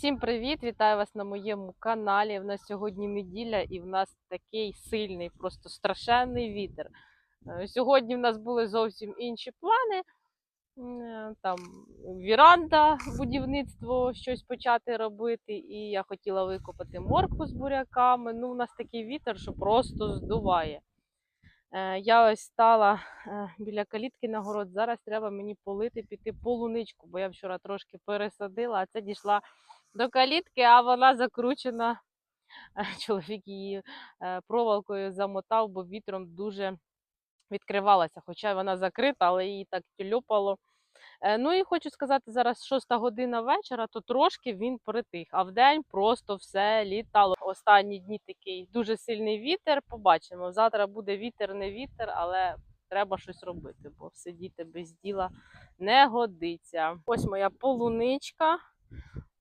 Всім привіт! Вітаю вас на моєму каналі. В нас сьогодні неділя і в нас такий сильний, просто страшенний вітер. Е, Сьогодні в нас були зовсім інші плани. Е, Там віранда, будівництво, щось почати робити. І я хотіла викопати моркву з буряками. Ну, у нас такий вітер, що просто здуває. Е, Я ось стала біля калітки на город. Зараз треба мені полити піти полуничку, бо я вчора трошки пересадила, а це дійшла до калітки, а вона закручена. Чоловік її е, проволокою замотав, бо вітром дуже відкривалася. Хоча вона закрита, але її так тюльопало. Е, Ну і хочу сказати, зараз 6 година вечора, то трошки він притих, а вдень просто все літало. Останні дні такий дуже сильний вітер. Побачимо. Завтра буде вітер, не вітер, але треба щось робити, бо сидіти без діла не годиться. Ось моя полуничка.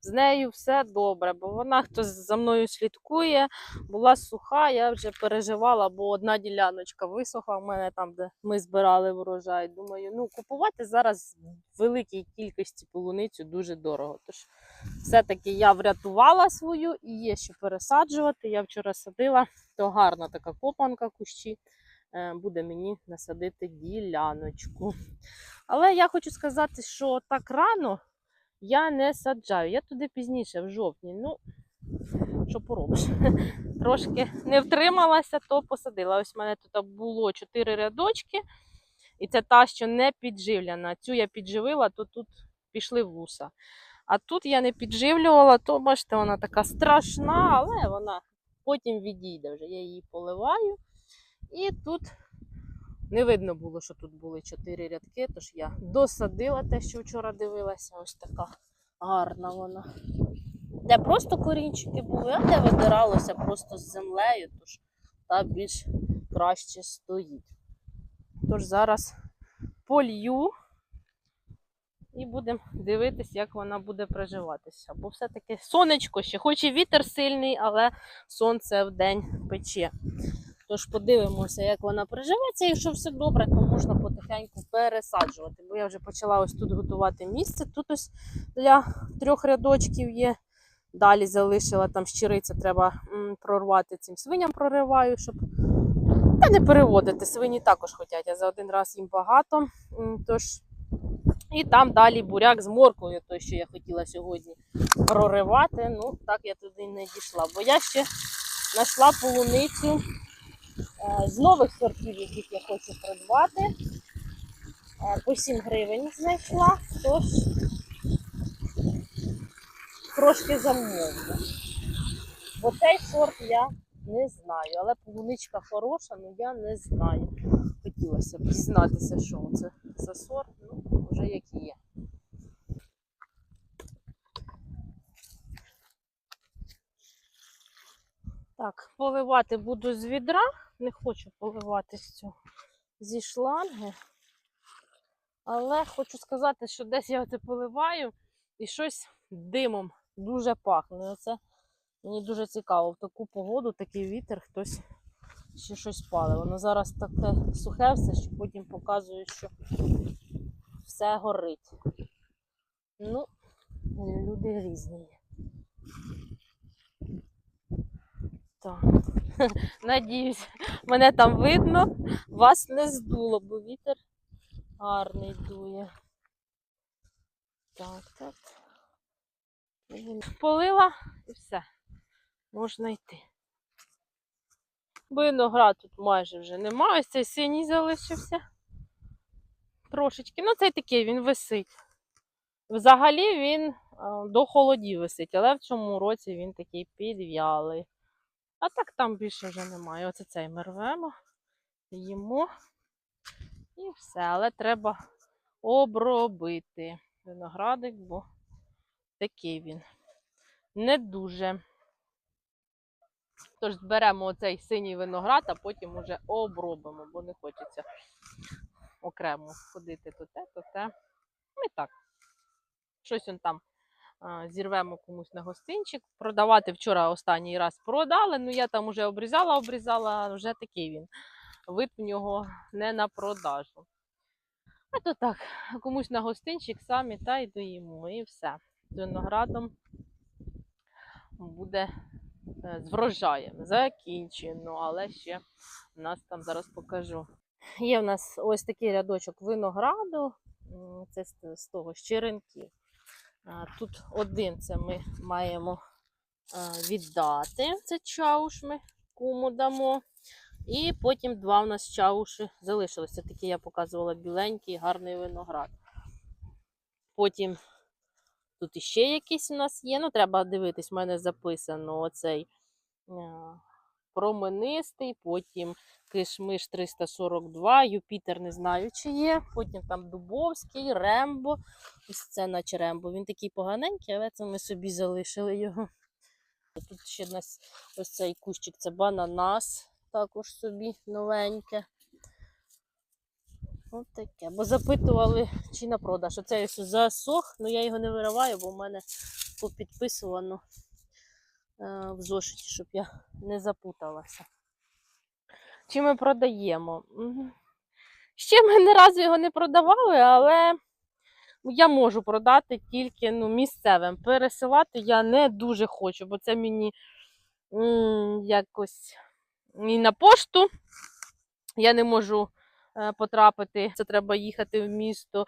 З нею все добре, бо вона хтось за мною слідкує, була суха, я вже переживала, бо одна діляночка висохла в мене там, де ми збирали врожай. Думаю, ну купувати зараз в великій кількості полуницю дуже дорого. Тож все-таки я врятувала свою і є що пересаджувати. Я вчора садила, то гарна така копанка кущі. Е, Буде мені насадити діляночку. Але я хочу сказати, що так рано я не саджаю. Я туди пізніше, в жовтні. Ну, що поробиш? Трошки не втрималася, то посадила. Ось в мене тут було 4 рядочки, і це та, що не підживляна. Цю я підживила, то тут пішли вуса. А тут я не підживлювала, то бачите, вона така страшна, але вона потім відійде вже. Я її поливаю. І тут не видно було, що тут були чотири рядки, тож я досадила те, що вчора дивилася. Ось така гарна вона. Де просто корінчики були, а де видиралося просто з землею, тож та більш краще стоїть. Тож зараз полью і будемо дивитися, як вона буде приживатися. Бо все-таки сонечко ще, хоч і вітер сильний, але сонце в день пече. Тож подивимося, як вона приживеться. Якщо все добре, то можна потихеньку пересаджувати. Бо я вже почала ось тут готувати місце. Тут ось для трьох рядочків є. Далі залишила там щириця, треба прорвати цим свиням прориваю, щоб та не переводити. Свині також хочуть, а за один раз їм багато. Тож і там далі буряк з морквою, той, що я хотіла сьогодні проривати. Ну, так я туди не дійшла. Бо я ще знайшла полуницю з нових сортів, яких я хочу придбати. Е, По 7 гривень знайшла, тож трошки замовлю. Бо цей сорт я не знаю, але полуничка хороша, але я не знаю. Хотілося б дізнатися, що це за сорт, ну, вже як є. Так, поливати буду з відра. Не хочу поливати з цього зі шланги. Але хочу сказати, що десь я це поливаю і щось димом дуже пахне. Оце мені дуже цікаво. В таку погоду, такий вітер, хтось ще щось палив. Воно зараз таке сухе все, що потім показує, що все горить. Ну, люди різні. Так. Надіюсь, мене там видно, вас не здуло, бо вітер гарний дує. Так, так. Полила і все. Можна йти. Виноград тут майже вже немає. Ось цей синій залишився. Трошечки. Ну, цей такий він висить. Взагалі він до холодів висить, але в цьому році він такий підв'ялий. А так там більше вже немає. Оце цей ми рвемо, їмо і все. Але треба обробити виноградик, бо такий він не дуже. Тож зберемо оцей синій виноград, а потім уже обробимо, бо не хочеться окремо ходити то те, то те. Ну і так. Щось он там зірвемо комусь на гостинчик. Продавати вчора останній раз продали. Ну я там уже обрізала, обрізала, вже такий він. Вид в нього не на продажу. А то так, комусь на гостинчик самі та й доїмо, і все. З виноградом буде е, з врожаєм. Закінчено, але ще у нас там зараз покажу. Є в нас ось такий рядочок винограду, це з того з черенків. Тут один це ми маємо віддати. Це чауш ми куму дамо. І потім два у нас чауші залишилися. Такі я показувала біленький, гарний виноград. Потім тут іще якийсь у нас є. Ну, треба дивитись, в мене записано оцей променистий, потім кишмиш 342, Юпітер не знаю, чи є. Потім там Дубовський, Рембо. Ось це наче Рембо. Він такий поганенький, але це ми собі залишили його. Тут ще нас ось цей кущик це бананас, також собі новеньке. Ось таке. Бо запитували, чи на продаж. Оце ось засох, але я його не вириваю, бо в мене попідписувано в зошиті, щоб я не запуталася. Чи ми продаємо? Ще ми ні разу його не продавали, але я можу продати тільки ну, місцевим. Пересилати я не дуже хочу, бо це мені якось і на пошту. Я не можу е, потрапити, це треба їхати в місто.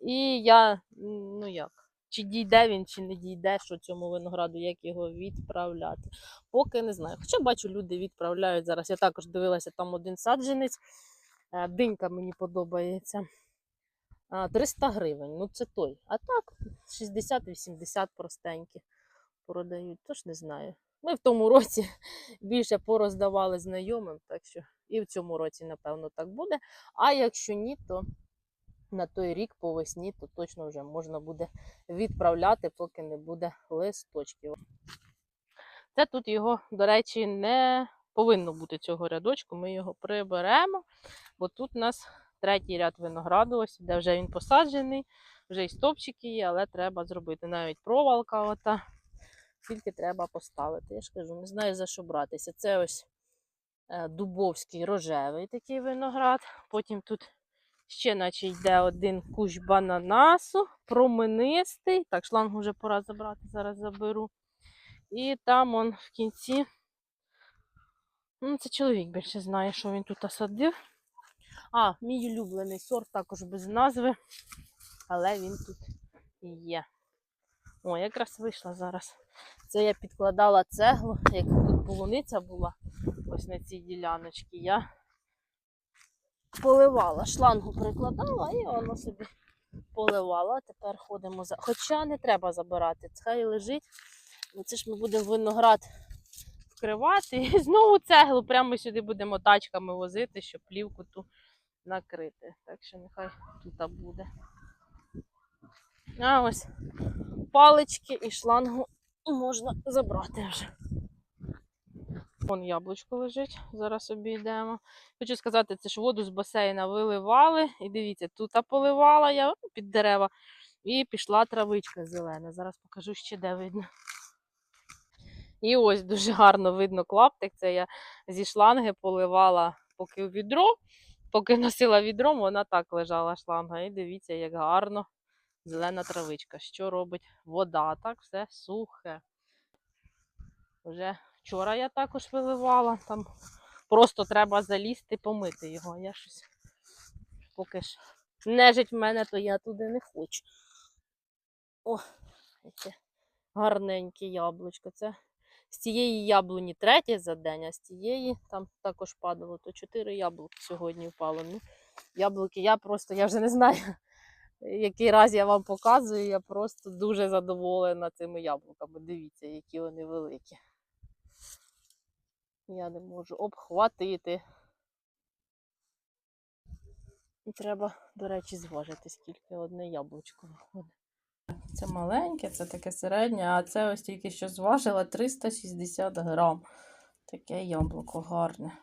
І я, ну як, чи дійде він, чи не дійде, що цьому винограду, як його відправляти. Поки не знаю. Хоча бачу, люди відправляють зараз. Я також дивилася там один саджанець. Е, Динька мені подобається. 300 гривень. Ну, це той. А так, 60-80 простенькі продають. Тож не знаю. Ми в тому році більше пороздавали знайомим, так що і в цьому році, напевно, так буде. А якщо ні, то на той рік по весні, то точно вже можна буде відправляти, поки не буде листочків. Це тут його, до речі, не повинно бути цього рядочку. Ми його приберемо, бо тут у нас третій ряд винограду, ось де вже він посаджений, вже і стопчики є, але треба зробити навіть провалка. Ота. Тільки треба поставити. Я ж кажу, не знаю за що братися. Це ось е, дубовський рожевий такий виноград. Потім тут ще, наче йде один кущ бананасу, променистий. Так, шлангу вже пора забрати, зараз заберу. І там он в кінці. Ну, це чоловік більше знає, що він тут садив. А, мій улюблений сорт також без назви, але він тут є. О, якраз вийшла зараз. Це я підкладала цеглу, як тут полуниця була, ось на цій діляночці. Я поливала, шлангу прикладала і воно собі поливала. Тепер ходимо за. Хоча не треба забирати, хай лежить. Бо це ж ми будемо виноград вкривати. І знову цеглу прямо сюди будемо тачками возити, щоб плівку ту накрити. Так що нехай тут буде. А ось палички і шлангу можна забрати вже. Вон яблучко лежить, зараз обійдемо. Хочу сказати, це ж воду з басейна виливали. І дивіться, тут поливала я під дерева, і пішла травичка зелена. Зараз покажу ще де видно. І ось дуже гарно видно клаптик. Це я зі шланги поливала поки у відро. Поки носила відром, вона так лежала шланга. І дивіться, як гарно зелена травичка. Що робить вода? Так, все сухе. Вже вчора я також виливала. Там просто треба залізти, помити його. Я щось поки ж нежить в мене, то я туди не хочу. О, яке гарненьке яблучко. Це з цієї яблуні третє за день, а з цієї там також падало, то чотири яблуки сьогодні впало. Ну, яблуки я просто, я вже не знаю, який раз я вам показую, я просто дуже задоволена цими яблуками. Дивіться, які вони великі. Я не можу обхватити. І треба, до речі, зважити, скільки одне яблучко виходить. Це маленьке, це таке середнє, а це ось тільки що зважила 360 грам. Таке яблуко гарне.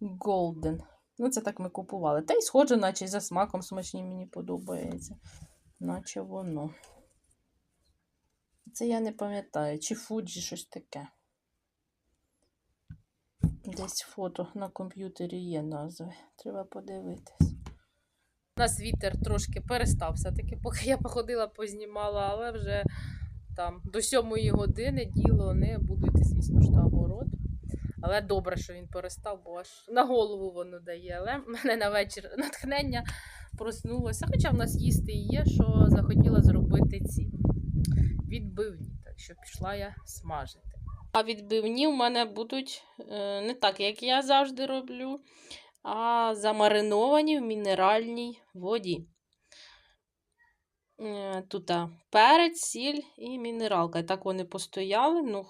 Голден. Ну, це так ми купували. Та й схоже, наче за смаком смачні мені подобається. Наче воно. Це я не пам'ятаю, чи Фуджі щось таке. Десь фото на комп'ютері є назви. Треба подивитись. У нас вітер трошки перестав все-таки, поки я походила, познімала, але вже там до сьомої години діло не буду звісно ж, на город. Але добре, що він перестав, бо аж на голову воно дає. Але в мене на вечір натхнення проснулося. Хоча в нас їсти і є, що захотіла зробити ці відбивні. Так що пішла я смажити. А відбивні в мене будуть е, не так, як я завжди роблю, а замариновані в мінеральній воді. Е, Тут перець, сіль і мінералка. Так вони постояли, ну,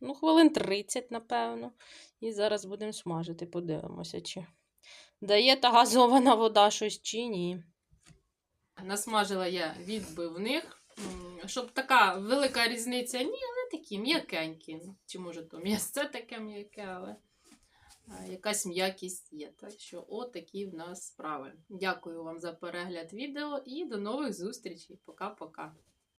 ну, хвилин 30, напевно. І зараз будемо смажити, подивимося, чи дає та газована вода щось чи ні. Насмажила я відбивних. Щоб така велика різниця, ні, але такі м'якенькі. Чи може то м'ясце таке м'яке, але якась м'якість є. Так що отакі в нас справи. Дякую вам за перегляд відео і до нових зустрічей. Пока-пока.